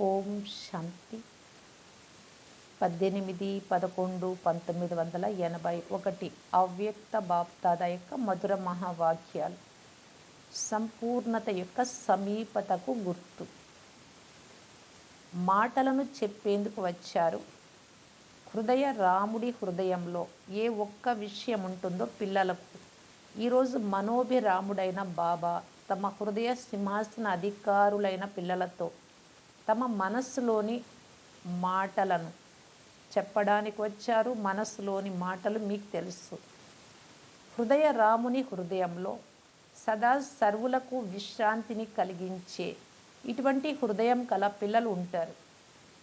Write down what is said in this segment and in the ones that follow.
ఓం శాంతి. పద్దెనిమిది పదకొండు పంతొమ్మిది వందల ఎనభై ఒకటి అవ్యక్త బాప్తాద యొక్క మధుర మహావాక్యాలు. సంపూర్ణత యొక్క సమీపతకు గుర్తు. మాటలను చెప్పేందుకు వచ్చారు. హృదయ రాముడి హృదయంలో ఏ ఒక్క విషయం ఉంటుందో పిల్లలకు. ఈరోజు మనోభిరాముడైన బాబా తమ హృదయ సింహాసన అధికారులైన పిల్లలతో తమ మనస్సులోని మాటలను చెప్పడానికి వచ్చారు. మనస్సులోని మాటలు మీకు తెలుసు. హృదయ రాముని హృదయంలో సదా సర్వులకు విశ్రాంతిని కలిగించే ఇటువంటి హృదయం కల పిల్లలు ఉంటారు.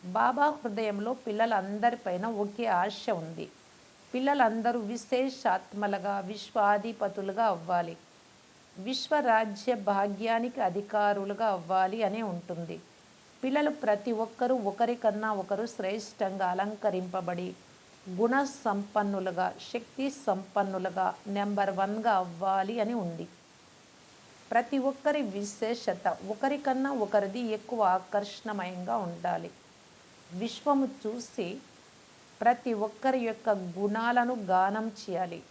బాబా హృదయంలో పిల్లలందరిపైన ఒకే ఆశ ఉంది. పిల్లలందరూ విశేషాత్మలుగా విశ్వాధిపతులుగా అవ్వాలి. విశ్వరాజ్య భాగ్యానికి అధికారులుగా అవ్వాలి అనే ఉంటుంది. పిల్లలు ప్రతి ఒక్కరూ ఒకరికన్నా ఒకరు శ్రేష్టంగా అలంకరింపబడి గుణ సంపన్నులుగా శక్తి సంపన్నులుగా నెంబర్ వన్గా అవ్వాలి అని ఉంది. ప్రతి ఒక్కరి విశేషత ఒకరికన్నా ఒకరిది ఎక్కువ ఆకర్షణమయంగా ఉండాలి. విశ్వము చూసి ప్రతి ఒక్కరి యొక్క గుణాలను గానం చేయాలి.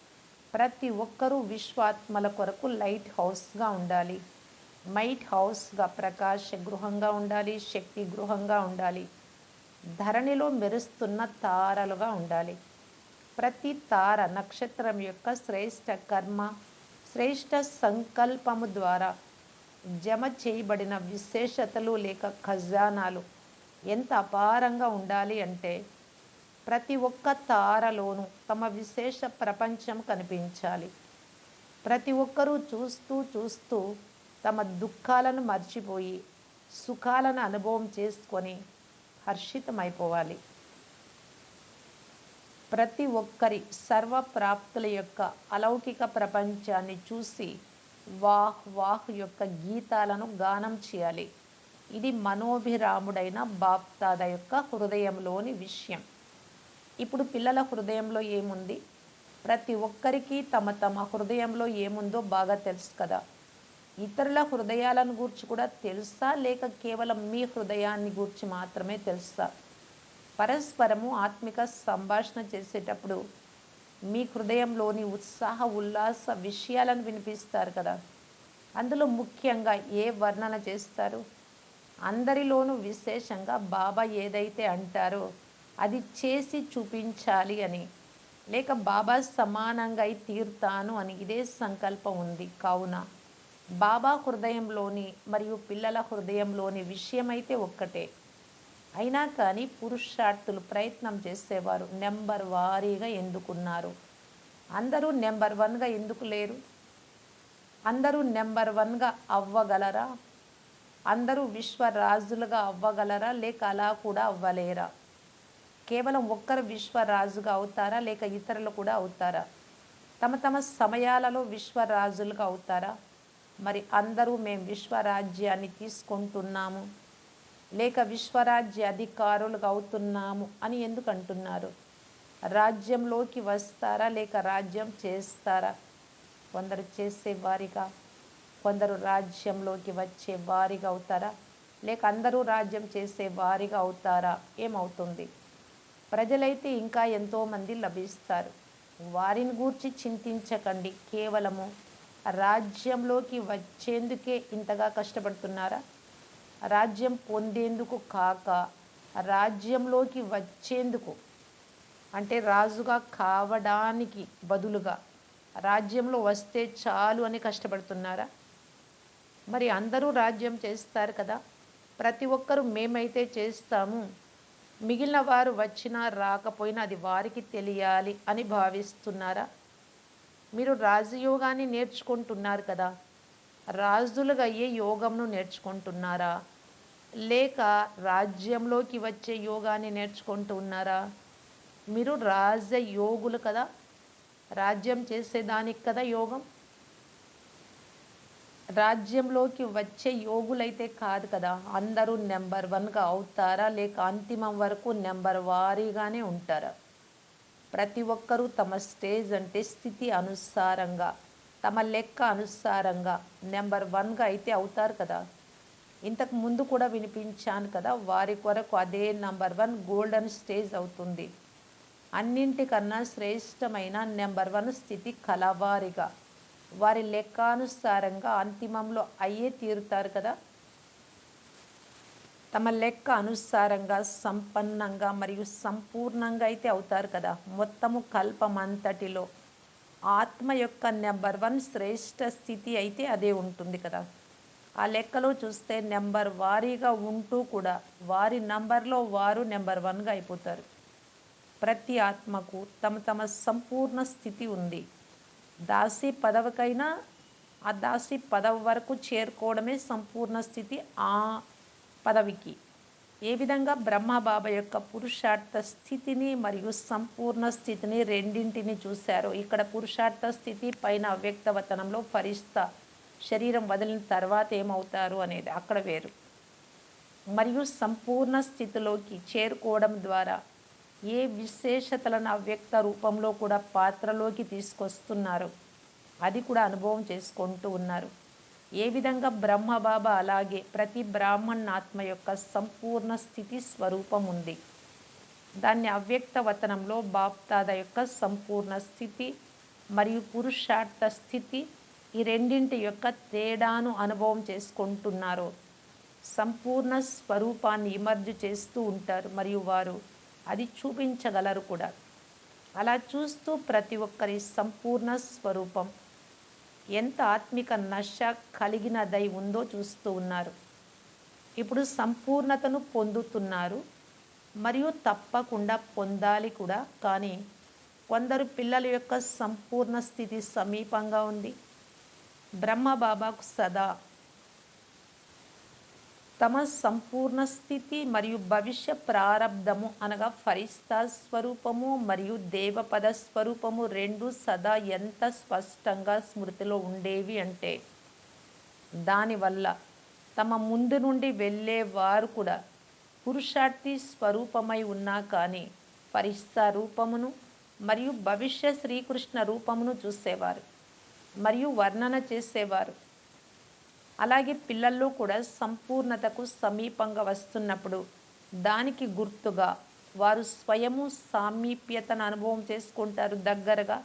ప్రతి ఒక్కరూ విశ్వాత్మల కొరకు లైట్ హౌస్గా ఉండాలి. మైట్ హౌస్గా ప్రకాశ గృహంగా ఉండాలి శక్తి గృహంగా ఉండాలి ధరణిలో మెరుస్తున్న తారలుగా ఉండాలి. ప్రతి తార నక్షత్రం యొక్క శ్రేష్ట కర్మ శ్రేష్ట సంకల్పము ద్వారా జమ చేయబడిన విశేషతలు లేక ఖజానాలు ఎంత అపారంగా ఉండాలి అంటే ప్రతి ఒక్క తారలోనూ తమ విశేష ప్రపంచం కనిపించాలి. ప్రతి ఒక్కరూ చూస్తూ చూస్తూ తమ దుఃఖాలను మర్చిపోయి సుఖాలను అనుభవం చేసుకొని హర్షితమైపోవాలి. ప్రతి ఒక్కరి సర్వప్రాప్తుల యొక్క అలౌకిక ప్రపంచాన్ని చూసి వాహ్ వాహ్ యొక్క గీతాలను గానం చేయాలి. ఇది మనోభిరాముడైన బాప్తాద యొక్క హృదయంలోని విషయం. ఇప్పుడు పిల్లల హృదయంలో ఏముంది? ప్రతి ఒక్కరికి తమ తమ హృదయంలో ఏముందో బాగా తెలుసు కదా. ఇతరుల హృదయాలను గూర్చి కూడా తెలుసా? లేక కేవలం మీ హృదయాన్ని గూర్చి మాత్రమే తెలుసా? పరస్పరము ఆత్మిక సంభాషణ చేసేటప్పుడు మీ హృదయంలోని ఉత్సాహ ఉల్లాస విషయాలను వినిపిస్తారు కదా? అందులో ముఖ్యంగా ఏ వర్ణన చేస్తారు? అందరిలోనూ విశేషంగా బాబా ఏదైతే అంటారో అది చేసి చూపించాలి అని. లేక బాబా సమానంగా అయి తీరుతాను అని ఇదే సంకల్పం ఉంది. కావున బాబా హృదయంలోని మరియు పిల్లల హృదయంలోని విషయమైతే ఒక్కటే. అయినా కానీ పురుషార్థులు ప్రయత్నం చేసేవారు. నెంబర్ వారీగా ఎందుకున్నారు? అందరూ నెంబర్ వన్గా ఎందుకు లేరు? అందరూ నెంబర్ వన్గా అవ్వగలరా? అందరూ విశ్వరాజులుగా అవ్వగలరా? లేక అలా కూడా అవ్వలేరా? కేవలం ఒక్కరు విశ్వరాజుగా అవుతారా? లేక ఇతరులు కూడా అవుతారా? తమ తమ సమయాలలో విశ్వరాజులుగా అవుతారా? మరి అందరూ మేము విశ్వరాజ్యాన్ని తీసుకుంటున్నాము. లేక విశ్వరాజ్య అధికారులుగా అవుతున్నాము అని ఎందుకు అంటున్నారు రాజ్యంలోకి వస్తారా? లేక రాజ్యం చేస్తారా? కొందరు చేసే వారిగా కొందరు రాజ్యంలోకి వచ్చే వారిగా అవుతారా? లేక అందరూ రాజ్యం చేసే వారిగా అవుతారా? ఏమవుతుంది? ప్రజలైతే ఇంకా ఎంతోమంది లభిస్తారు. వారిని గూర్చి చింతించకండి. కేవలము రాజ్యంలోకి వచ్చేందుకే ఇంతగా కష్టపడుతున్నారా? రాజ్యం పొందేందుకు కాక రాజ్యంలోకి వచ్చేందుకు అంటే రాజుగా కావడానికి బదులుగా రాజ్యంలో వస్తే చాలు అని కష్టపడుతున్నారా? మరి అందరూ రాజ్యం చేస్తారు కదా. ప్రతి ఒక్కరూ మేమైతే చేస్తాము. మిగిలిన వారు వచ్చినా రాకపోయినా అది వారికి తెలియాలి అని భావిస్తున్నారా? మీరు రాజయోగాన్ని నేర్చుకుంటున్నారు కదా రాజులుగా అయ్యే యోగంను నేర్చుకుంటున్నారా? లేక రాజ్యంలోకి వచ్చే యోగాన్ని నేర్చుకుంటూ ఉన్నారా? మీరు రాజయోగులు కదా రాజ్యం చేసేదానికి కదా యోగం? రాజ్యంలోకి వచ్చే యోగులైతే కాదు కదా అందరూ నెంబర్ వన్గా అవుతారా? లేక అంతిమం వరకు నెంబర్ వారీగానే ఉంటారా? ప్రతి ఒక్కరూ తమ స్టేజ్ అంటే స్థితి అనుసారంగా తమ లెక్క అనుసారంగా నెంబర్ వన్గా అయితే అవుతారు కదా. ఇంతకు ముందు కూడా వినిపించాను కదా వారి కొరకు అదే నెంబర్ వన్ గోల్డెన్ స్టేజ్ అవుతుంది. అన్నింటికన్నా శ్రేష్టమైన నెంబర్ వన్ స్థితి కలవారిగా వారి లెక్కానుసారంగా అంతిమంలో అయ్యే తీరుతారు కదా. తమ లెక్క అనుసారంగా సంపన్నంగా మరియు సంపూర్ణంగా అయితే అవుతారు కదా. మొత్తము కల్పమంతటిలో ఆత్మ యొక్క నెంబర్ వన్ శ్రేష్ట స్థితి అయితే అదే ఉంటుంది కదా. ఆ లెక్కలో చూస్తే నెంబర్ వారీగా ఉంటూ కూడా వారి నంబర్లో వారు నెంబర్ వన్గా అయిపోతారు. ప్రతి ఆత్మకు తమ తమ సంపూర్ణ స్థితి ఉంది. దాసి పదవికైనా ఆ దాసి పదవి వరకు చేరుకోవడమే సంపూర్ణ స్థితి. ఆ పదవికి. ఏ విధంగా బ్రహ్మబాబా యొక్క పురుషార్థ స్థితిని మరియు సంపూర్ణ స్థితిని రెండింటిని చూశారో ఇక్కడ పురుషార్థ స్థితి పైన అవ్యక్తవతనంలో ఫరిస్తా శరీరం వదిలిన తర్వాత ఏమవుతారు అనేది అక్కడ వేరు. మరియు సంపూర్ణ స్థితిలోకి చేరుకోవడం ద్వారా ఏ విశేషతలను అవ్యక్త రూపంలో కూడా పాత్రలోకి తీసుకొస్తున్నారు అది కూడా అనుభవం చేసుకుంటూ ఉన్నారు. ఏ విధంగా బ్రహ్మబాబా అలాగే ప్రతి బ్రాహ్మణాత్మ యొక్క సంపూర్ణ స్థితి స్వరూపం ఉంది? దాన్ని అవ్యక్త వతనంలో బాప్తాద యొక్క సంపూర్ణ స్థితి మరియు పురుషార్థ స్థితి ఈ రెండింటి యొక్క తేడాను అనుభవం చేసుకుంటున్నారు. సంపూర్ణ స్వరూపాన్ని ఇమర్జ్ చేస్తూ ఉంటారు మరియు వారు అది చూపించగలరు కూడా. అలా చూస్తూ ప్రతి ఒక్కరి సంపూర్ణ స్వరూపం ఎంత ఆత్మిక నశ కలిగినదై ఉందో చూస్తూ ఉన్నారు. ఇప్పుడు సంపూర్ణతను పొందుతున్నారు. మరియు తప్పకుండా పొందాలి కూడా. కానీ కొందరు పిల్లల యొక్క సంపూర్ణ స్థితి సమీపంగా ఉంది. బ్రహ్మబాబాకు సదా తమ సంపూర్ణ స్థితి మరియు భవిష్య ప్రారబ్ధము అనగా ఫరిస్తా స్వరూపము మరియు దేవపద స్వరూపము రెండు సదా ఎంత స్పష్టంగా స్మృతిలో ఉండేవి అంటే దానివల్ల తమ ముందు నుండి వెళ్ళేవారు కూడా పురుషార్థి స్వరూపమై ఉన్నా కానీ ఫరిస్తా రూపమును మరియు భవిష్య శ్రీకృష్ణ రూపమును చూసేవారు మరియు వర్ణన చేసేవారు. అలాగే పిల్లల్లో కూడా సంపూర్ణతకు సమీపంగా వస్తున్నప్పుడు దానికి గుర్తుగా వారు స్వయము సామీప్యతను అనుభవం చేసుకుంటారు దగ్గరగా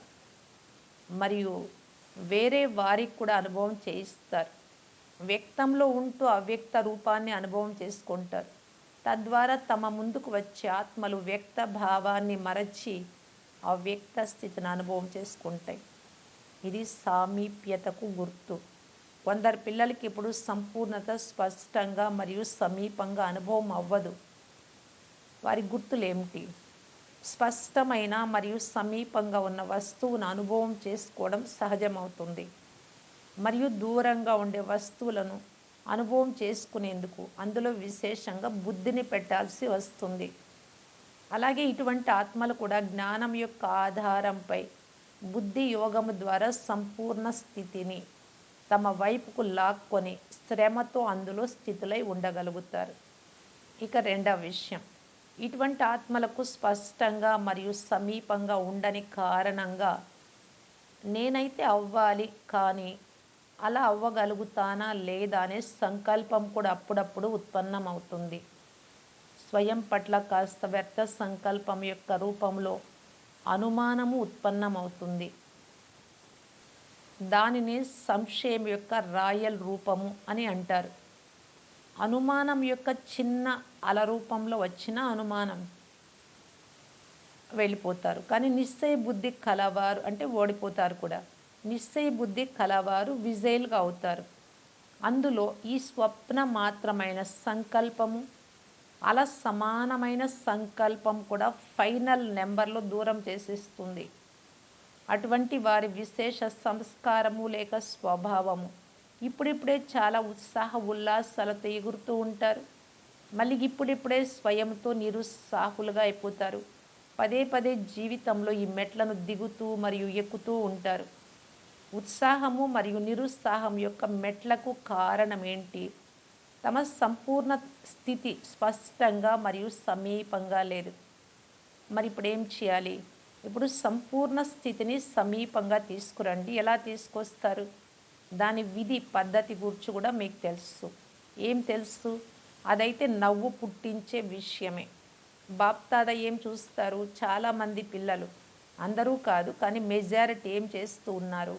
మరియు వేరే వారికి కూడా అనుభవం చేయిస్తారు. వ్యక్తంలో ఉంటూ అవ్యక్త రూపాన్ని అనుభవం చేసుకుంటారు. తద్వారా తమ ముందుకు వచ్చే ఆత్మలు వ్యక్త భావాన్ని మరచి అవ్యక్త స్థితిని అనుభవం చేసుకుంటాయి. ఇది సామీప్యతకు గుర్తు. కొందరు పిల్లలకి ఇప్పుడు సంపూర్ణత స్పష్టంగా మరియు సమీపంగా అనుభవం అవ్వదు. వారి గుర్తులేమిటి? స్పష్టమైన మరియు సమీపంగా ఉన్న వస్తువును అనుభవం చేసుకోవడం సహజమవుతుంది. మరియు దూరంగా ఉండే వస్తువులను అనుభవం చేసుకునేందుకు అందులో విశేషంగా బుద్ధిని పెట్టాల్సి వస్తుంది. అలాగే ఇటువంటి ఆత్మలు కూడా జ్ఞానం యొక్క ఆధారంపై బుద్ధి యోగము ద్వారా సంపూర్ణ స్థితిని తమ వైపుకు లాక్కొని శ్రమతో అందులో స్థితులై ఉండగలుగుతారు. ఇక రెండవ విషయం. ఇటువంటి ఆత్మలకు స్పష్టంగా మరియు సమీపంగా ఉండని కారణంగా నేనైతే అవ్వాలి కానీ అలా అవ్వగలుగుతానా లేదా అనే సంకల్పం కూడా అప్పుడప్పుడు ఉత్పన్నమవుతుంది. స్వయం పట్ల కాస్త వ్యర్థ సంకల్పం యొక్క రూపంలో అనుమానము ఉత్పన్నమవుతుంది. దానిని సంక్షేమ యొక్క రాయల్ రూపము అని అంటారు. అనుమానం యొక్క చిన్న అల రూపంలో వచ్చిన అనుమానం వెళ్ళిపోతారు. కానీ నిశ్చయ బుద్ధి కలవారు అంటే ఓడిపోతారు కూడా. నిశ్చయ బుద్ధి కలవారు విజయులుగా అవుతారు. అందులో ఈ స్వప్న మాత్రమైన సంకల్పము అలా సమానమైన సంకల్పం కూడా ఫైనల్ నెంబర్లో దూరం చేసేస్తుంది. అటువంటి వారి విశేష సంస్కారము లేక స్వభావము. ఇప్పుడిప్పుడే చాలా ఉత్సాహ ఉల్లాసాలతో ఎగురుతూ ఉంటారు. మళ్ళీ ఇప్పుడిప్పుడే స్వయంతో నిరుత్సాహులుగా అయిపోతారు. పదే పదే జీవితంలో ఈ మెట్లను దిగుతూ మరియు ఎక్కుతూ ఉంటారు. ఉత్సాహము మరియు నిరుత్సాహం యొక్క మెట్లకు కారణం ఏంటి తమ సంపూర్ణ స్థితి స్పష్టంగా మరియు సమీపంగా లేదు. మరి ఇప్పుడు ఏం చేయాలి? ఇప్పుడు సంపూర్ణ స్థితిని సమీపంగా తీసుకురండి. ఎలా తీసుకొస్తారు? దాని విధి పద్ధతి గురించి కూడా మీకు తెలుసు. ఏం తెలుసు? అదైతే నవ్వు పుట్టించే విషయమే. బాప్తాద ఏం చూస్తారు? చాలామంది పిల్లలు. అందరూ కాదు కానీ మెజారిటీ ఏం చేస్తూ ఉన్నారు?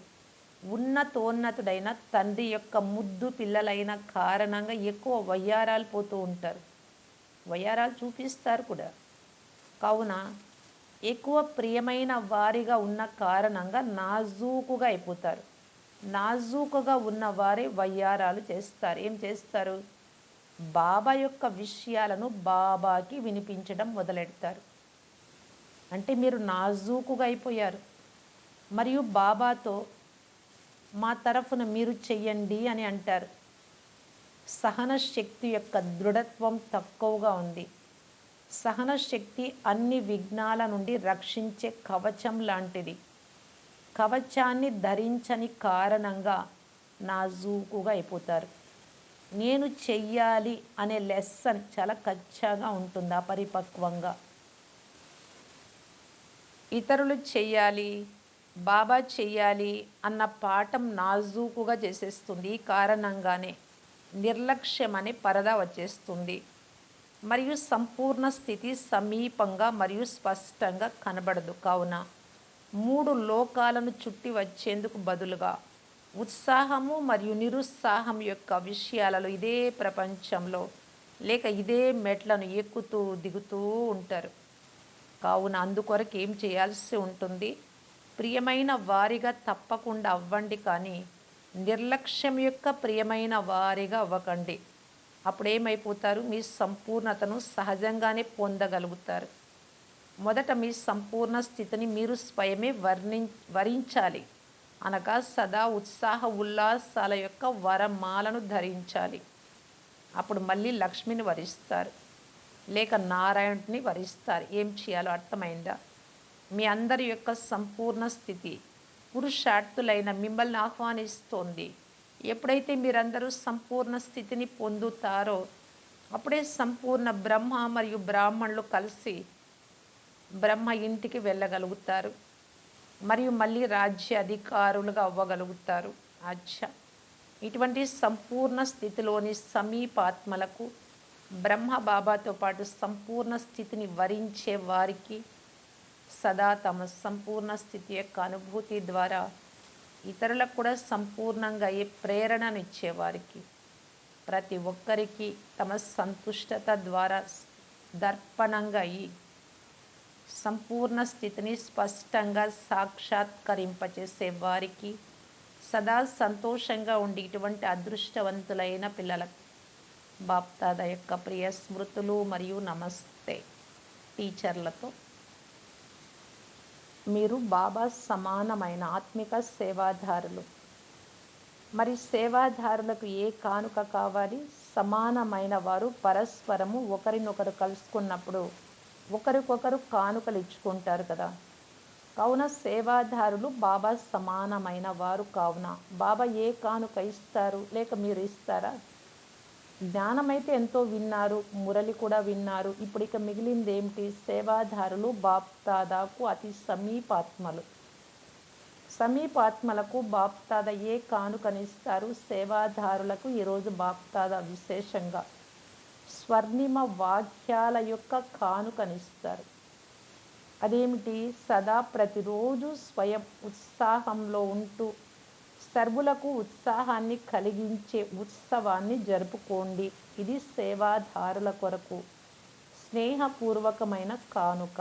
ఉన్నతోన్నతుడైన తండ్రి యొక్క ముద్దు పిల్లలైన కారణంగా ఎక్కువ వయ్యారాలు పోతూ ఉంటారు. వయ్యారాలు చూపిస్తారు కూడా. కావున ఎక్కువ ప్రియమైన వారిగా ఉన్న కారణంగా నాజూకుగా అయిపోతారు. నాజూకుగా ఉన్న వారే వయ్యారాలు చేస్తారు. ఏం చేస్తారు? బాబా యొక్క విషయాలను బాబాకి వినిపించడం మొదలెడతారు. అంటే మీరు నాజూకుగా అయిపోయారు. మరియు బాబాతో మా తరఫున మీరు చెయ్యండి అని అంటారు. సహన శక్తి యొక్క దృఢత్వం తక్కువగా ఉంది. సహన శక్తి అన్ని విఘ్నాల నుండి రక్షించే కవచం లాంటిది. కవచాన్ని ధరించని కారణంగా నాజూకుగా అయిపోతారు. నేను చెయ్యాలి అనే లెసన్ చాలా కచ్చాగా ఉంటుంది అపరిపక్వంగా ఇతరులు చెయ్యాలి బాబా చెయ్యాలి అన్న పాఠం నాజూకుగా చేసేస్తుంది. ఈ కారణంగానే నిర్లక్ష్యం అనే పరదా వచ్చేస్తుంది. మరియు సంపూర్ణ స్థితి సమీపంగా మరియు స్పష్టంగా కనబడదు. కావున మూడు లోకాలను చుట్టి వచ్చేందుకు బదులుగా ఉత్సాహము మరియు నిరుత్సాహం యొక్క విషయాలలో ఇదే ప్రపంచంలో లేక ఇదే మెట్లను ఎక్కుతూ దిగుతూ ఉంటారు. కావున అందుకొరకు ఏం చేయాల్సి ఉంటుంది? ప్రియమైన వారిగా తప్పకుండా అవ్వండి కానీ నిర్లక్ష్యం యొక్క ప్రియమైన వారిగా అవ్వకండి. అప్పుడు ఏమైపోతారు మీ సంపూర్ణతను సహజంగానే పొందగలుగుతారు. మొదట మీ సంపూర్ణ స్థితిని మీరు స్వయమే వర్ణి వరించాలి. అనగా సదా ఉత్సాహ ఉల్లాసాల యొక్క వరమాలను ధరించాలి. అప్పుడు మళ్ళీ లక్ష్మిని వరిస్తారు. లేక నారాయణుడిని వరిస్తారు. ఏం చేయాలో అర్థమైందా? మీ అందరి యొక్క సంపూర్ణ స్థితి పురుషార్థులైన మిమ్మల్ని ఆహ్వానిస్తోంది. ఎప్పుడైతే మీరందరూ సంపూర్ణ స్థితిని పొందుతారో అప్పుడే సంపూర్ణ బ్రహ్మ మరియు బ్రాహ్మణులు కలిసి బ్రహ్మ ఇంటికి వెళ్ళగలుగుతారు. మరియు మళ్ళీ రాజ్య అధికారులుగా అవ్వగలుగుతారు. అచ్చా! ఇటువంటి సంపూర్ణ స్థితిలోని సమీపాత్మలకు బ్రహ్మ బాబాతో పాటు సంపూర్ణ స్థితిని వరించే వారికి సదా తమ సంపూర్ణ స్థితి యొక్క అనుభూతి ద్వారా ఇతరులకు కూడా సంపూర్ణంగా అయ్యే ప్రేరణను ఇచ్చేవారికి ప్రతి ఒక్కరికి తమ సంతుష్టత ద్వారా దర్పణంగా అయ్యి సంపూర్ణ స్థితిని స్పష్టంగా సాక్షాత్కరింపచేసే వారికి సదా సంతోషంగా ఉండి ఇటువంటి అదృష్టవంతులైన పిల్లలకు బాప్తాద యొక్క ప్రియ స్మృతులు మరియు నమస్తే. టీచర్లతో మీరు బాబా సమానమైన ఆత్మిక సేవాదారులు మరి సేవాదారులకు ఏ కానుక కావాలి? సమానమైన వారు పరస్పరము ఒకరినొకరు కలుసుకున్నప్పుడు ఒకరికొకరు కానుకలు ఇచ్చుకుంటారు కదా. కావున సేవాదారులు బాబా సమానమైన వారు కావున. బాబా ఏ కానుక ఇస్తారు? లేక మీరు ఇస్తారా? జ్ఞానమైతే ఎంతో విన్నారు మురళి కూడా విన్నారు. ఇప్పుడు ఇక మిగిలింది ఏమిటి సేవాదారులు బాప్తాదాకు అతి సమీపాత్మలు. సమీపాత్మలకు బాప్తాద ఏ కానుకనిస్తారు? సేవాదారులకు ఈరోజు బాప్తాద విశేషంగా. స్వర్ణిమ వాక్యాల యొక్క కానుకనిస్తారు. అదేమిటి? సదా ప్రతిరోజు స్వయం ఉత్సాహంలో ఉంటూ సర్వులకు ఉత్సాహాన్ని కలిగించే ఉత్సవాన్ని జరుపుకోండి. ఇది సేవాదారుల కొరకు. స్నేహపూర్వకమైన కానుక.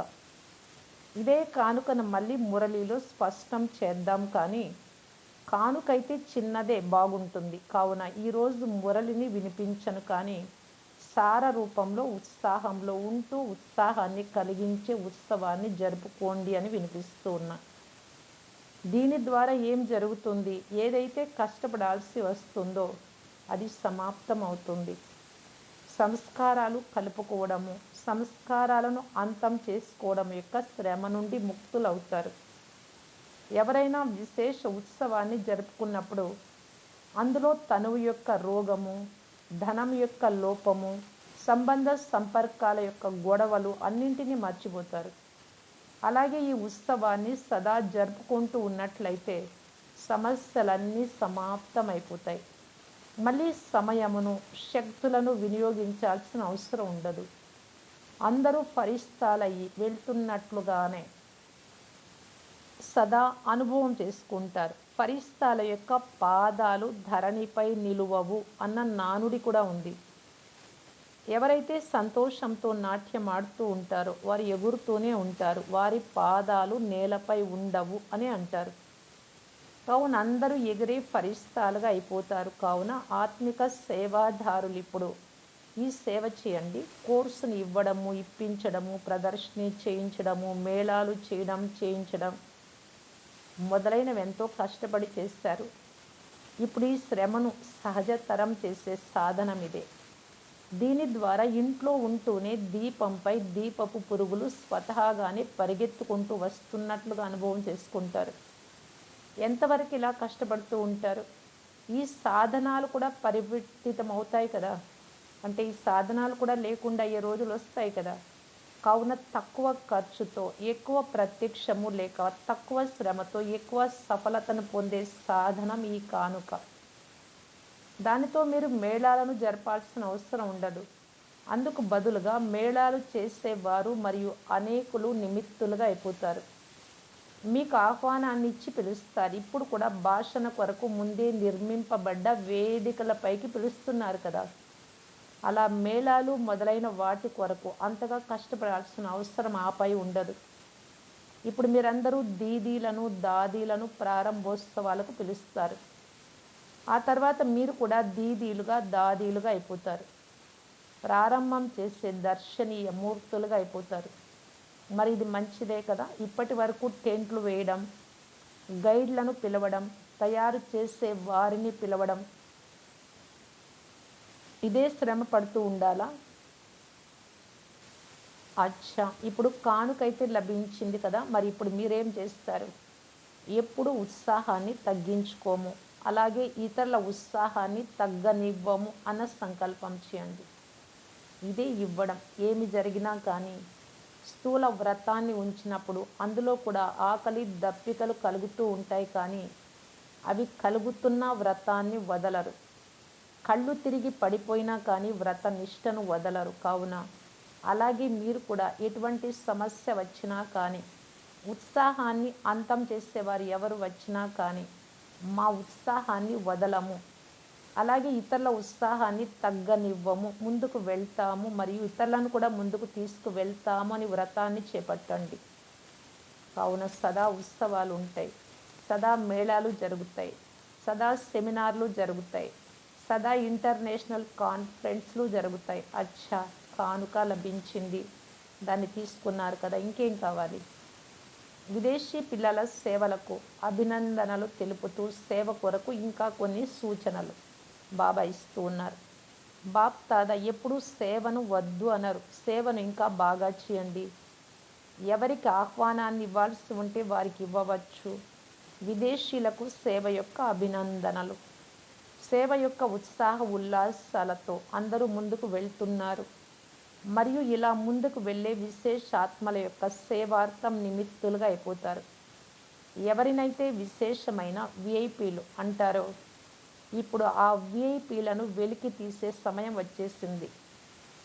ఇదే కానుకను మళ్ళీ మురళిలో స్పష్టం చేద్దాం కానీ కానుకైతే చిన్నదే బాగుంటుంది. కావున ఈరోజు మురళిని వినిపించను కానీ సార రూపంలో ఉత్సాహంలో ఉంటూ ఉత్సాహాన్ని కలిగించే ఉత్సవాన్ని జరుపుకోండి అని వినిపిస్తూ ఉన్నా. దీని ద్వారా ఏం జరుగుతుంది? ఏదైతే కష్టపడాల్సి వస్తుందో అది సమాప్తం అవుతుంది సంస్కారాలు కలుపుకోవడము సంస్కారాలను అంతం చేసుకోవడం యొక్క శ్రమ నుండి ముక్తులవుతారు. ఎవరైనా విశేష ఉత్సవాన్ని జరుపుకున్నప్పుడు అందులో తనువు యొక్క రోగము ధనం యొక్క లోపము సంబంధ సంపర్కాల యొక్క గొడవలు అన్నింటినీ మర్చిపోతారు. అలాగే ఈ ఉత్సవాన్ని సదా జరుపుకుంటూ ఉన్నట్లయితే సమస్యలన్నీ సమాప్తమైపోతాయి. మళ్ళీ సమయమును శక్తులను వినియోగించాల్సిన అవసరం ఉండదు. అందరూ ఫరిస్తాలయ్యి వెళ్తున్నట్లుగానే సదా అనుభవం చేసుకుంటారు. ఫరిస్తాల యొక్క పాదాలు ధరణిపై నిలువవు అన్న నానుడి కూడా ఉంది. ఎవరైతే సంతోషంతో నాట్యం ఆడుతూ ఉంటారో వారు ఎగురుతూనే ఉంటారు. వారి పాదాలు నేలపై ఉండవు అని అంటారు. కావున అందరూ ఎగిరే ఫరిస్తాలుగా అయిపోతారు. కావున ఆత్మిక సేవాదారులు ఇప్పుడు ఈ సేవ చేయండి. కోర్సును ఇవ్వడము ఇప్పించడము ప్రదర్శన చేయించడము మేళాలు చేయడం చేయించడం మొదలైనవి ఎంతో కష్టపడి చేస్తారు. ఇప్పుడు ఈ శ్రమను సహజతరం చేసే సాధనం ఇదే. దీని ద్వారా ఇంట్లో ఉంటూనే దీపంపై దీపపు పురుగులు స్వతహాగానే పరిగెత్తుకుంటూ వస్తున్నట్లుగా అనుభవం చేసుకుంటారు. ఎంతవరకు ఇలా కష్టపడుతూ ఉంటారు? ఈ సాధనాలు కూడా పరివర్తితం అవుతాయి కదా. అంటే ఈ సాధనాలు కూడా లేకుండా అయ్యే రోజులు వస్తాయి కదా. కావున తక్కువ ఖర్చుతో ఎక్కువ ప్రత్యక్షము లేక తక్కువ శ్రమతో ఎక్కువ సఫలతను పొందే సాధనం ఈ కానుక. దానితో మీరు మేళాలను జరపాల్సిన అవసరం ఉండదు. అందుకు బదులుగా మేళాలు చేసేవారు మరియు అనేకులు నిమిత్తులుగా అయిపోతారు. మీకు ఆహ్వానాన్ని ఇచ్చి పిలుస్తారు. ఇప్పుడు కూడా భాషణ కొరకు ముందే నిర్మింపబడ్డ వేదికలపైకి పిలుస్తున్నారు కదా. అలా మేళాలు మొదలైన వాటి కొరకు అంతగా కష్టపడాల్సిన అవసరం ఆపై ఉండదు. ఇప్పుడు మీరందరూ దీదీలను దాదీలను ప్రారంభోత్సవాలకు పిలుస్తారు. ఆ తర్వాత మీరు కూడా దీదీలుగా దాదీలుగా అయిపోతారు. ప్రారంభం చేసే దర్శనీయ మూర్తులుగా అయిపోతారు. మరి ఇది మంచిదే కదా? ఇప్పటి వరకు టెంట్లు వేయడం గైడ్లను పిలవడం తయారు చేసే వారిని పిలవడం. ఇదే శ్రమ పడుతూ ఉండాలా? అచ్చా! ఇప్పుడు కానుకైతే లభించింది కదా? మరి ఇప్పుడు మీరేం చేస్తారు? ఎప్పుడు ఉత్సాహాన్ని తగ్గించుకోము. అలాగే ఇతరుల ఉత్సాహాన్ని తగ్గనివ్వము అన్న సంకల్పం చేయండి. ఇదే ఇవ్వడం. ఏమి జరిగినా కానీ స్థూల వ్రతాన్ని ఉంచినప్పుడు అందులో కూడా ఆకలి దప్పికలు కలుగుతూ ఉంటాయి కానీ అవి కలుగుతున్న వ్రతాన్ని వదలరు. కళ్ళు తిరిగి పడిపోయినా కానీ వ్రత నిష్టను వదలరు. కావున అలాగే మీరు కూడా ఎటువంటి సమస్య వచ్చినా కానీ ఉత్సాహాన్ని అంతం చేసేవారు ఎవరు వచ్చినా కానీ మా ఉత్సాహాన్ని వదలము. అలాగే ఇతరుల ఉత్సాహాన్ని తగ్గనివ్వము. ముందుకు వెళ్తాము మరియు ఇతరులను కూడా ముందుకు తీసుకువెళ్తాము అని వ్రతాన్ని చేపట్టండి. కావున సదా ఉత్సవాలు ఉంటాయి. సదా మేళాలు జరుగుతాయి. సదా సెమినార్లు జరుగుతాయి. సదా ఇంటర్నేషనల్ కాన్ఫరెన్స్లు జరుగుతాయి. అచ్చా! కానుక లభించింది. దాన్ని తీసుకున్నారు కదా ఇంకేం కావాలి? విదేశీ పిల్లల సేవలకు అభినందనలు తెలుపుతూ సేవ కొరకు ఇంకా కొన్ని సూచనలు బాబా ఇస్తూ ఉన్నారు. బాప్ తాత ఎప్పుడూ సేవను వద్దు అనరు. సేవను ఇంకా బాగా చేయండి. ఎవరికి ఆహ్వానాన్ని ఇవ్వాల్సి ఉంటే వారికి ఇవ్వవచ్చు. విదేశీయులకు సేవ యొక్క అభినందనలు. సేవ యొక్క ఉత్సాహ ఉల్లాసాలతో అందరూ ముందుకు వెళ్తున్నారు. మరియు ఇలా ముందుకు వెళ్ళే విశేషాత్మల యొక్క సేవార్థం నిమిత్తులుగా అయిపోతారు. ఎవరినైతే విశేషమైన విఐపీలు అంటారో ఇప్పుడు ఆ విఐపీలను వెలికి తీసే సమయం వచ్చేసింది.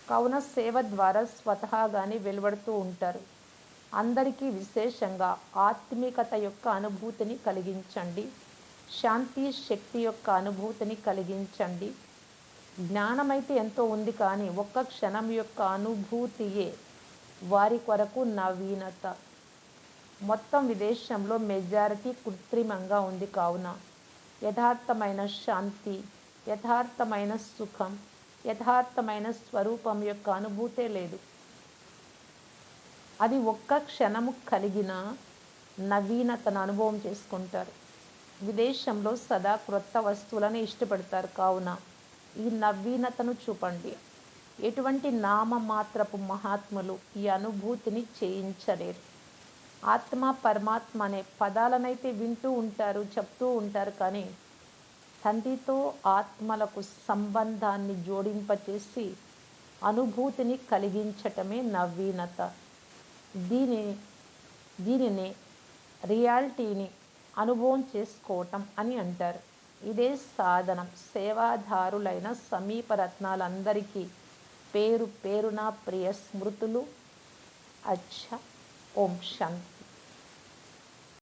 కావున సేవ ద్వారా స్వతహాగానే వెలువడుతూ ఉంటారు. అందరికీ విశేషంగా ఆత్మికత యొక్క అనుభూతిని కలిగించండి. శాంతి శక్తి యొక్క అనుభూతిని కలిగించండి. జ్ఞానమైతే ఎంతో ఉంది కానీ ఒక్క క్షణం యొక్క అనుభూతియే వారి కొరకు నవీనత. మొత్తం విదేశంలో మెజారిటీ కృత్రిమంగా ఉంది కావున యథార్థమైన శాంతి యథార్థమైన సుఖం యథార్థమైన స్వరూపం యొక్క అనుభూతే లేదు. అది ఒక్క క్షణము కలిగిన నవీనతను అనుభవం చేసుకుంటారు. విదేశంలో సదా క్రొత్త వస్తువులను ఇష్టపడతారు కావున ఈ నవీనతను చూపండి. ఎటువంటి నామమాత్రపు మహాత్ములు ఈ అనుభూతిని చేయించలేరు. ఆత్మ పరమాత్మ అనే పదాలనైతే వింటూ ఉంటారు చెప్తూ ఉంటారు కానీ తండ్రితో ఆత్మలకు సంబంధాన్ని జోడింపచేసి అనుభూతిని కలిగించటమే నవీనత. దీని దీనిని రియాలిటీని అనుభవం చేసుకోవటం అని అంటారు. ఇదే సాధనం. సేవాదారులైన సమీప రత్నాలందరికీ పేరు పేరున ప్రియ స్మృతులు. అచ్చ. ఓం శాంతి